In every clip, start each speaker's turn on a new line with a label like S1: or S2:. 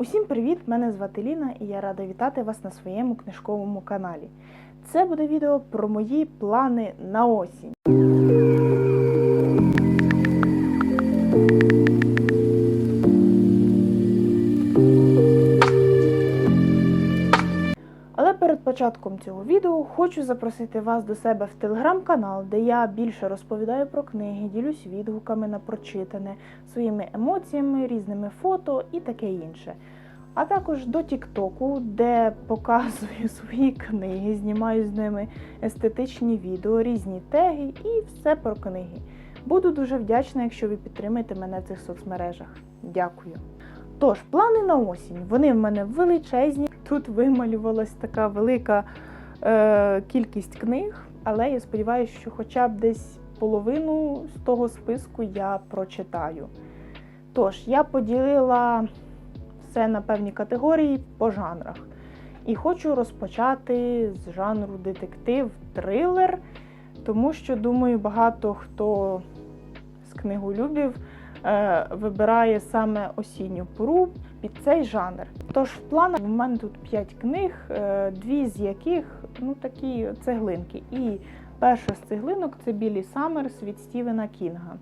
S1: Усім привіт! Мене звати Ліна і я рада вітати вас на своєму книжковому каналі. Це буде відео про мої плани на осінь. Початком цього відео хочу запросити вас до себе в телеграм-канал, де я більше розповідаю про книги, ділюсь відгуками на прочитане, своїми емоціями, різними фото і таке інше. А також до Тіктоку, де показую свої книги, знімаю з ними естетичні відео, різні теги і все про книги. Буду дуже вдячна, якщо ви підтримаєте мене в цих соцмережах. Дякую. Тож, плани на осінь. Вони в мене величезні. Тут вималювалась така велика е, кількість книг, але я сподіваюся, що хоча б десь половину з того списку я прочитаю. Тож, я поділила все на певні категорії по жанрах. І хочу розпочати з жанру детектив, трилер, тому що, думаю, багато хто з книголюбів е, вибирає саме осінню пору під цей жанр. Тож в планах в мене тут 5 книг, е, дві з яких ну такі цеглинки. І перша з цеглинок це Білі Саммерс від Стівена Кінга.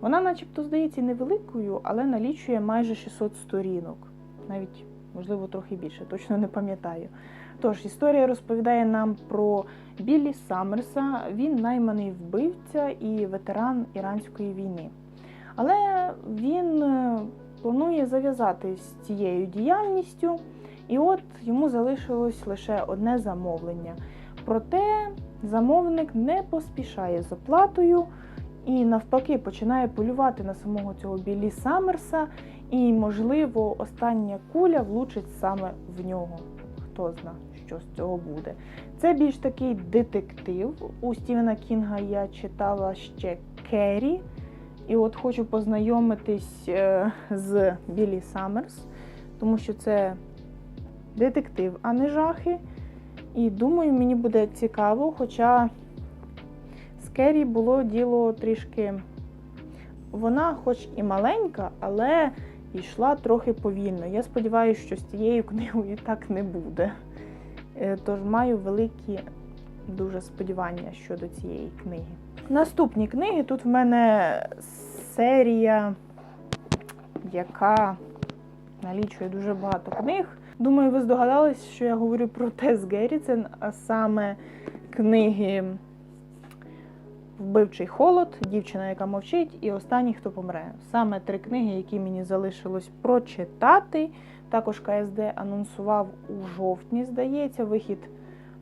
S1: Вона, начебто, здається, невеликою, але налічує майже 600 сторінок, навіть можливо трохи більше, точно не пам'ятаю. Тож історія розповідає нам про Біллі Саммерса. Він найманий вбивця і ветеран іранської війни. Але він е, планує зав'язати з цією діяльністю, і от йому залишилось лише одне замовлення. Проте замовник не поспішає з оплатою і навпаки починає полювати на самого цього Біллі Саммерса, і, можливо, остання куля влучить саме в нього. Хто зна, що з цього буде. Це більш такий детектив. У Стівена Кінга я читала ще Керрі. І от хочу познайомитись е, з Біллі Саммерс, тому що це детектив, а не жахи. І думаю, мені буде цікаво, хоча з Керрі було діло трішки. Вона, хоч і маленька, але йшла трохи повільно. Я сподіваюся, що з цією книгою так не буде. Е, Тож маю великі дуже сподівання щодо цієї книги. Наступні книги тут в мене серія, яка налічує дуже багато книг. Думаю, ви здогадались, що я говорю про Тес Герріцен, а саме книги Вбивчий холод, Дівчина, яка мовчить, і Останній, хто помре. Саме три книги, які мені залишилось прочитати. Також КСД анонсував у жовтні, здається, вихід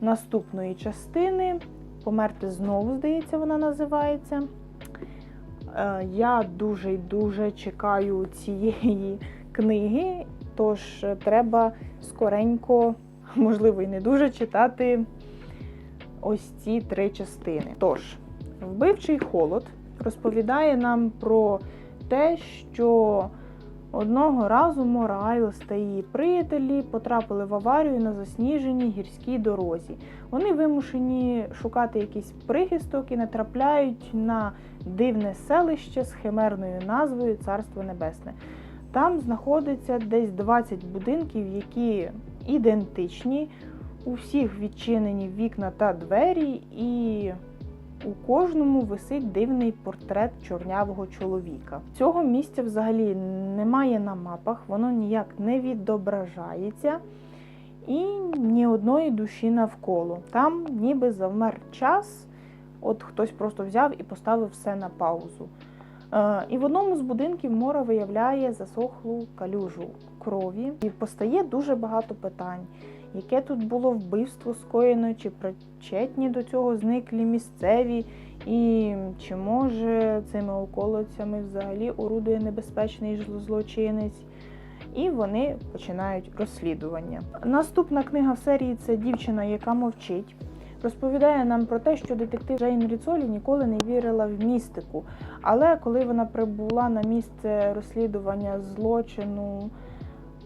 S1: наступної частини. Померти знову, здається, вона називається. Е, Я дуже й дуже чекаю цієї книги, тож треба скоренько, можливо, і не дуже читати ось ці три частини. Тож, вбивчий холод розповідає нам про те, що одного разу Морайлс та її приятелі потрапили в аварію на засніженій гірській дорозі. Вони вимушені шукати якийсь прихисток і натрапляють на дивне селище з химерною назвою Царство Небесне. Там знаходиться десь 20 будинків, які ідентичні, у всіх відчинені вікна та двері, і у кожному висить дивний портрет чорнявого чоловіка. Цього місця взагалі немає на мапах, воно ніяк не відображається і ні одної душі навколо. Там ніби завмер час, от хтось просто взяв і поставив все на паузу. Е, І в одному з будинків Мора виявляє засохлу калюжу крові, і постає дуже багато питань. Яке тут було вбивство скоєно, чи причетні до цього зниклі місцеві, і чи може цими околицями взагалі орудує небезпечний злочинець? І вони починають розслідування. Наступна книга в серії це дівчина, яка мовчить. Розповідає нам про те, що детектив Джейн Ріцолі ніколи не вірила в містику. Але коли вона прибула на місце розслідування злочину,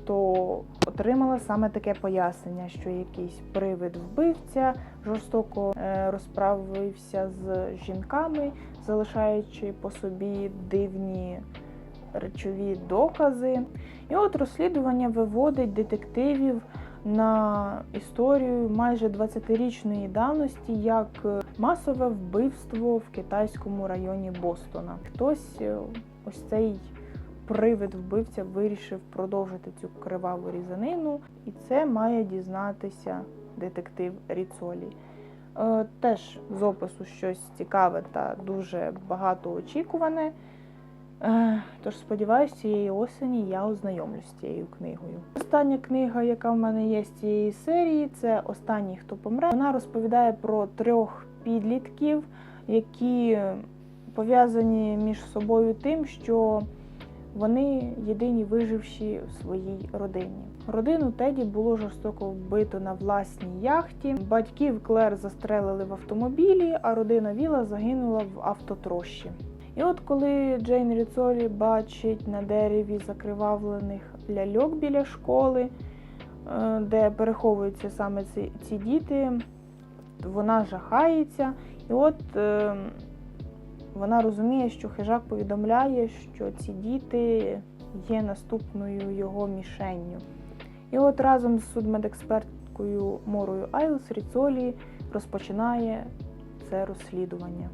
S1: то отримала саме таке пояснення, що якийсь привид вбивця жорстоко е, розправився з жінками, залишаючи по собі дивні речові докази. І от розслідування виводить детективів на історію майже 20-річної давності як масове вбивство в китайському районі Бостона. Хтось е, ось цей привид вбивця вирішив продовжити цю криваву різанину, і це має дізнатися детектив Ріцолі. Е, Теж з опису щось цікаве та дуже багатоочікуване. Е, Тож сподіваюся, цієї осені я ознайомлюсь з цією книгою. Остання книга, яка в мене є з цієї серії, це Останній, хто помре. Вона розповідає про трьох підлітків, які пов'язані між собою тим, що вони єдині виживші в своїй родині. Родину Теді було жорстоко вбито на власній яхті. Батьків Клер застрелили в автомобілі, а родина Віла загинула в автотрощі. І от коли Джейн Ріцолі бачить на дереві закривавлених ляльок біля школи, е, де переховуються саме ці, ці діти, вона жахається. І от е, вона розуміє, що хижак повідомляє, що ці діти є наступною його мішенню. І от разом з судмедексперткою Морою Айлс Ріцолі розпочинає це розслідування.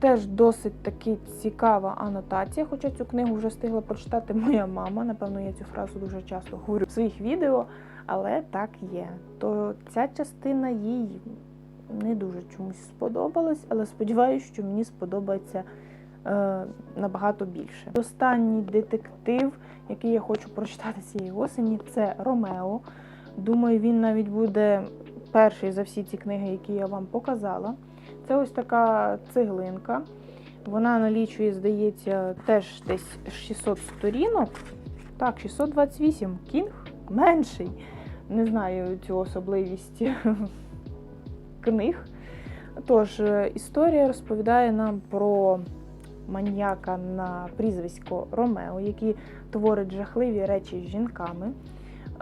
S1: Теж досить таки цікава анотація, хоча цю книгу вже встигла прочитати моя мама. Напевно, я цю фразу дуже часто говорю в своїх відео, але так є. То ця частина їй не дуже чомусь сподобалась, але сподіваюся, що мені сподобається е, набагато більше. Останній детектив, який я хочу прочитати цієї осені, це Ромео. Думаю, він навіть буде перший за всі ці книги, які я вам показала. Це ось така цеглинка. Вона налічує, здається, теж десь 600 сторінок. Так, 628. Кінг менший. Не знаю цю особливість книг. Тож, е, історія розповідає нам про маньяка на прізвисько Ромео, який творить жахливі речі з жінками.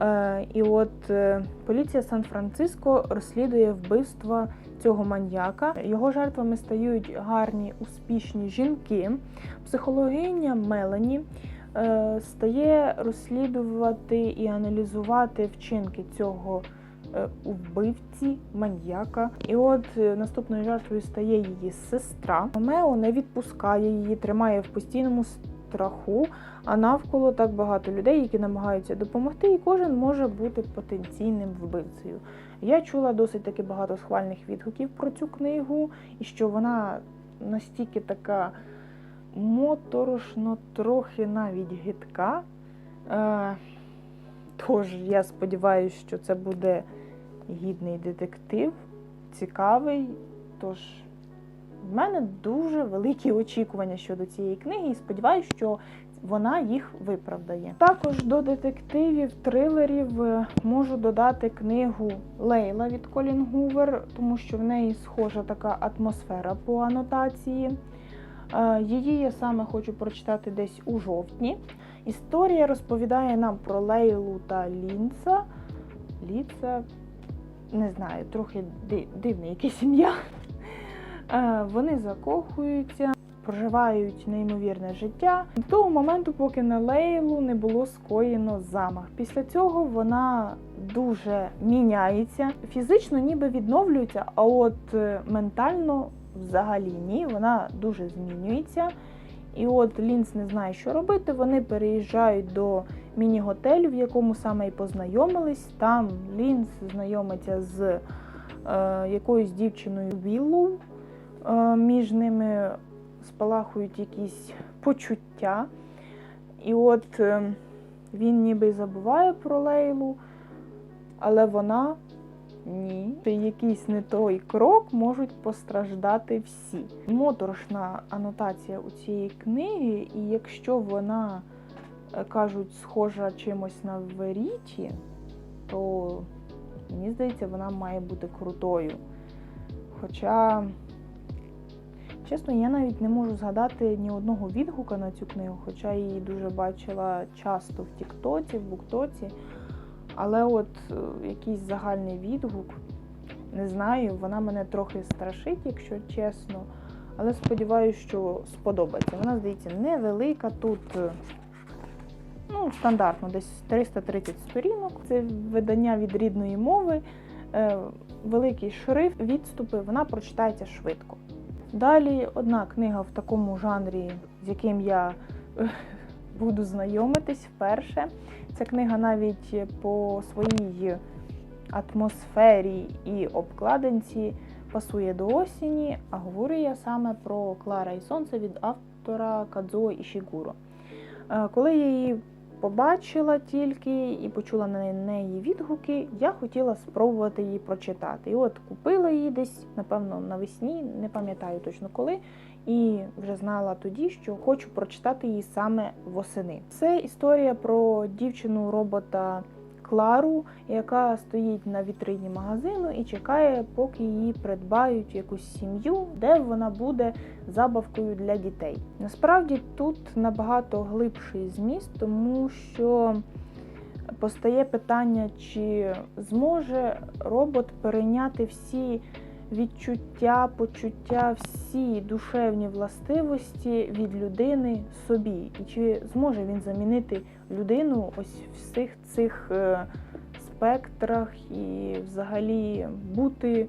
S1: Е, І от е, поліція Сан-Франциско розслідує вбивство цього маньяка. Його жертвами стають гарні, успішні жінки. Психологиня Мелані стає розслідувати і аналізувати вчинки цього е, вбивці, маньяка. І от е, наступною жертвою стає її сестра. Ромео не відпускає її, тримає в постійному страху, а навколо так багато людей, які намагаються допомогти, і кожен може бути потенційним вбивцею. Я чула досить таки багато схвальних відгуків про цю книгу, і що вона настільки така моторошно, трохи навіть гидка. Тож я сподіваюся, що це буде гідний детектив, цікавий. Тож в мене дуже великі очікування щодо цієї книги, і сподіваюся, що вона їх виправдає. Також до детективів, трилерів е, можу додати книгу Лейла від Колін Гувер, тому що в неї схожа така атмосфера по анотації. Е, Її я саме хочу прочитати десь у жовтні. Історія розповідає нам про Лейлу та Лінца. Ліца, не знаю, трохи ди- дивне якесь ім'я. Е, Вони закохуються, проживають неймовірне життя до того моменту, поки на Лейлу не було скоєно замах. Після цього вона дуже міняється, фізично ніби відновлюється, а от е, ментально взагалі ні, вона дуже змінюється. І от Лінц не знає, що робити. Вони переїжджають до міні-готелю, в якому саме і познайомились. Там Лінц знайомиться з е, якоюсь дівчиною Віллоу. Е, між ними спалахують якісь почуття. І от е, він ніби забуває про Лейлу, але вона ні. Якийсь не той крок можуть постраждати всі. Моторошна анотація у цієї книги, і якщо вона, е, кажуть, схожа чимось на Веріті, то мені здається, вона має бути крутою. Хоча, чесно, я навіть не можу згадати ні одного відгука на цю книгу, хоча її дуже бачила часто в Тіктоці, в Буктоці. Але от е, якийсь загальний відгук, не знаю, вона мене трохи страшить, якщо чесно. але сподіваюся, що сподобається. Вона, здається, невелика. Тут е, ну, стандартно, десь 330 сторінок. Це видання від рідної мови, е, великий шрифт, відступи, вона прочитається швидко. Далі одна книга в такому жанрі, з яким я буду знайомитись вперше. Ця книга навіть по своїй атмосфері і обкладинці пасує до осені, а говорю я саме про Клара і Сонце від автора Кадзуо Ішігуро. Е, Коли я її побачила тільки і почула на неї відгуки, я хотіла спробувати її прочитати. І от купила її десь, напевно, навесні, не пам'ятаю точно коли, і вже знала тоді, що хочу прочитати її саме восени. Це історія про дівчину-робота Клару, яка стоїть на вітрині магазину і чекає, поки її придбають якусь сім'ю, де вона буде забавкою для дітей. Насправді тут набагато глибший зміст, тому що постає питання, чи зможе робот перейняти всі відчуття, почуття, всі душевні властивості від людини собі, і чи зможе він замінити людину ось в всіх цих е, спектрах і взагалі бути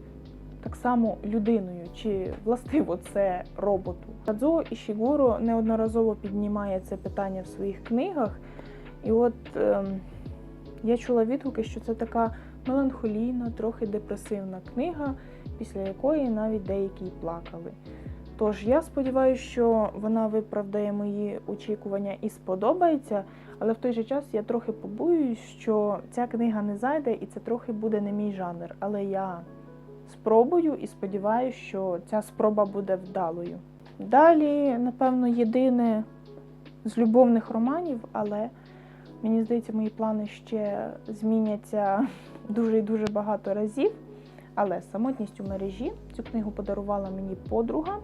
S1: так само людиною, чи властиво це роботу. Кадзо Ішігуро неодноразово піднімає це питання в своїх книгах, і от ем, я чула відгуки, що це така меланхолійна, трохи депресивна книга, після якої навіть деякі плакали. Тож я сподіваюся, що вона виправдає мої очікування і сподобається, але в той же час я трохи побоююсь, що ця книга не зайде і це трохи буде не мій жанр. Але я спробую і сподіваюся, що ця спроба буде вдалою. Далі, напевно, єдине з любовних романів, але мені здається, мої плани ще зміняться дуже і дуже багато разів. Але самотність у мережі цю книгу подарувала мені подруга.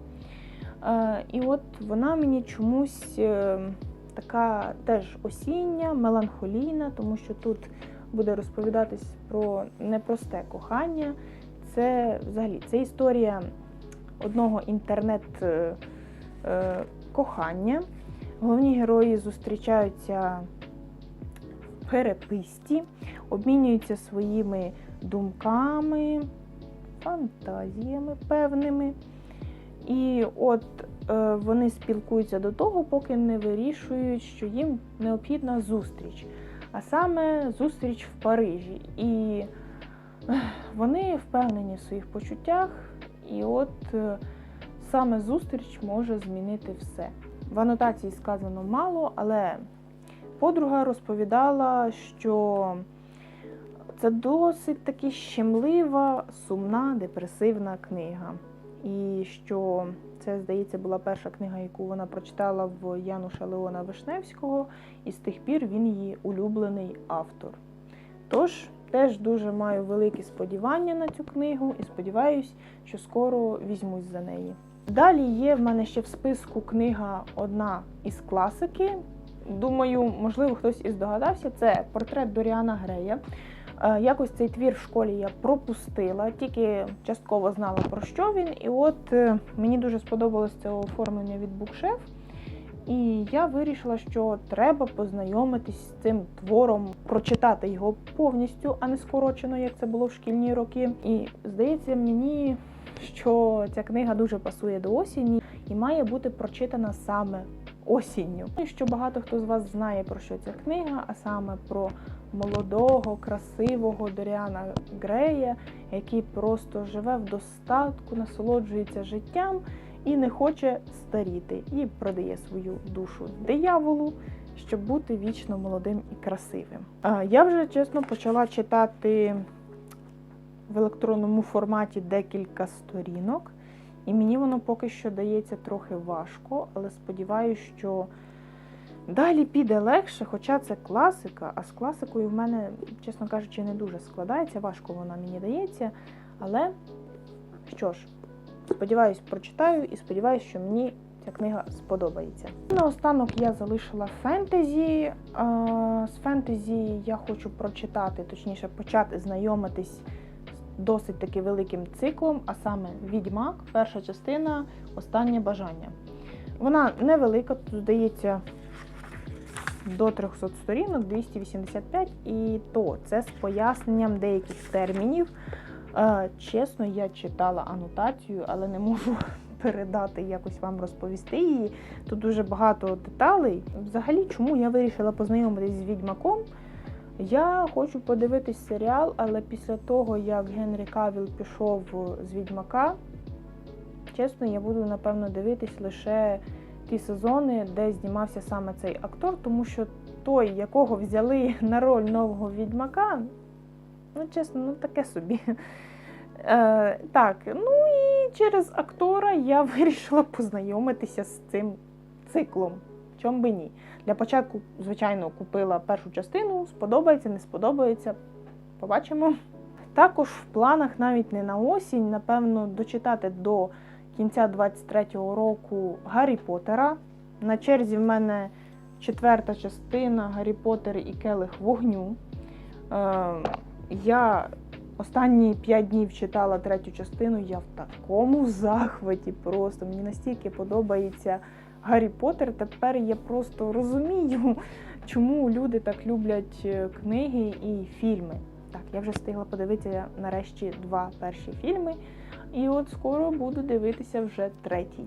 S1: Е, І от вона мені чомусь е, така теж осіння, меланхолійна, тому що тут буде розповідатись про непросте кохання. Це взагалі це історія одного інтернет-кохання. Головні герої зустрічаються в переписці, обмінюються своїми думками, фантазіями певними. І от е, вони спілкуються до того, поки не вирішують, що їм необхідна зустріч, а саме зустріч в Парижі. І вони впевнені в своїх почуттях, і от е, саме зустріч може змінити все. В анотації сказано мало, але подруга розповідала, що це досить таки щемлива, сумна, депресивна книга. І що це, здається, була перша книга, яку вона прочитала в Януша Леона Вишневського, і з тих пір він її улюблений автор. Тож, теж дуже маю великі сподівання на цю книгу і сподіваюся, що скоро візьмусь за неї. Далі є в мене ще в списку книга одна із класики. Думаю, можливо, хтось і здогадався. Це портрет Доріана Грея. Е, Якось цей твір в школі я пропустила, тільки частково знала про що він. І от е, мені дуже сподобалось це оформлення від Букшеф. І я вирішила, що треба познайомитись з цим твором, прочитати його повністю, а не скорочено, як це було в шкільні роки. І здається мені, що ця книга дуже пасує до осені і має бути прочитана саме осінню. І що багато хто з вас знає про що ця книга, а саме про молодого, красивого Доріана Грея, який просто живе в достатку, насолоджується життям і не хоче старіти, і продає свою душу дияволу, щоб бути вічно молодим і красивим. Я вже чесно почала читати в електронному форматі декілька сторінок, і мені воно поки що дається трохи важко, але сподіваюся, що далі піде легше, хоча це класика, а з класикою в мене, чесно кажучи, не дуже складається, важко вона мені дається. Але що ж, сподіваюсь, прочитаю і сподіваюся, що мені ця книга сподобається. Наостанок я залишила фентезі. З фентезі я хочу прочитати, точніше, почати знайомитись досить таки великим циклом, а саме Відьмак, перша частина, останнє бажання. Вона невелика, тут здається до 300 сторінок, 285, і то це з поясненням деяких термінів. Е, Чесно, я читала анотацію, але не можу передати, якось вам розповісти її. Тут дуже багато деталей. Взагалі, чому я вирішила познайомитись з відьмаком? Я хочу подивитись серіал, але після того, як Генрі Кавіл пішов з відьмака, чесно, я буду напевно дивитись лише ті сезони, де знімався саме цей актор, тому що той, якого взяли на роль нового відьмака, ну чесно, ну таке собі. Е, так, ну і через актора я вирішила познайомитися з цим циклом. Чом би ні. Для початку, звичайно, купила першу частину, сподобається, не сподобається. Побачимо. Також в планах навіть не на осінь, напевно, дочитати до кінця 23-го року Гаррі Поттера. На черзі в мене четверта частина Гаррі Поттер і Келих вогню. Е, я останні 5 днів читала третю частину, я в такому захваті просто. Мені настільки подобається Гаррі Поттер. Тепер я просто розумію, чому люди так люблять е, книги і фільми. Так, я вже встигла подивитися нарешті два перші фільми, і от скоро буду дивитися вже третій.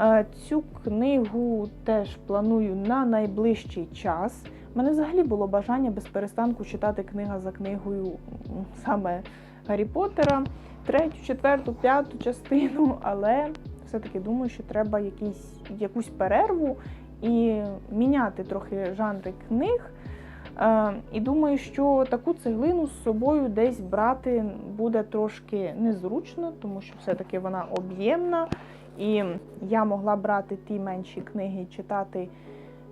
S1: Е, Цю книгу теж планую на найближчий час. Мене взагалі було бажання без перестанку читати книга за книгою саме Гаррі Поттера, третю, четверту, п'яту частину, але все-таки думаю, що треба якісь, якусь перерву і міняти трохи жанри книг. Е, І думаю, що таку цеглину з собою десь брати буде трошки незручно, тому що все-таки вона об'ємна. І я могла брати ті менші книги і читати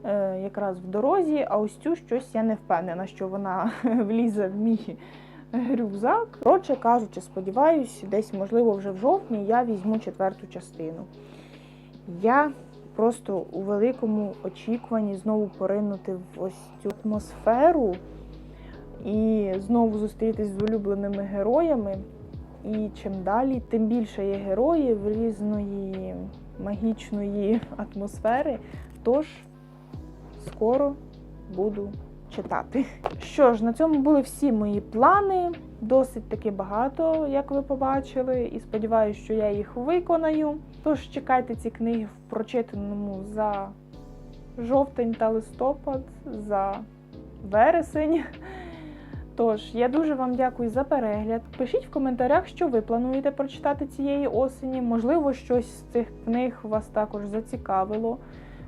S1: е, якраз в дорозі, а ось цю щось я не впевнена, що вона влізе в мій рюкзак. Коротше кажучи, сподіваюся, десь, можливо, вже в жовтні я візьму четверту частину. Я просто у великому очікуванні знову поринути в ось цю атмосферу і знову зустрітись з улюбленими героями. І чим далі, тим більше є героїв різної магічної атмосфери. Тож скоро буду читати. Що ж, на цьому були всі мої плани. Досить таки багато, як ви побачили, і сподіваюся, що я їх виконаю. Тож чекайте ці книги в прочитаному за жовтень та листопад, за вересень. Тож, я дуже вам дякую за перегляд. Пишіть в коментарях, що ви плануєте прочитати цієї осені. Можливо, щось з цих книг вас також зацікавило.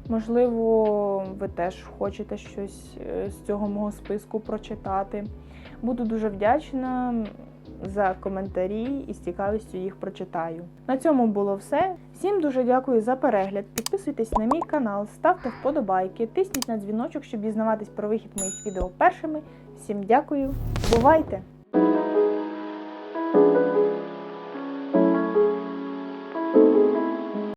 S1: Можливо, ви теж хочете щось е, з цього мого списку прочитати. Буду дуже вдячна за коментарі і з цікавістю їх прочитаю. На цьому було все. Всім дуже дякую за перегляд. Підписуйтесь на мій канал, ставте вподобайки, тисніть на дзвіночок, щоб дізнаватись про вихід моїх відео першими. Всім дякую, бувайте!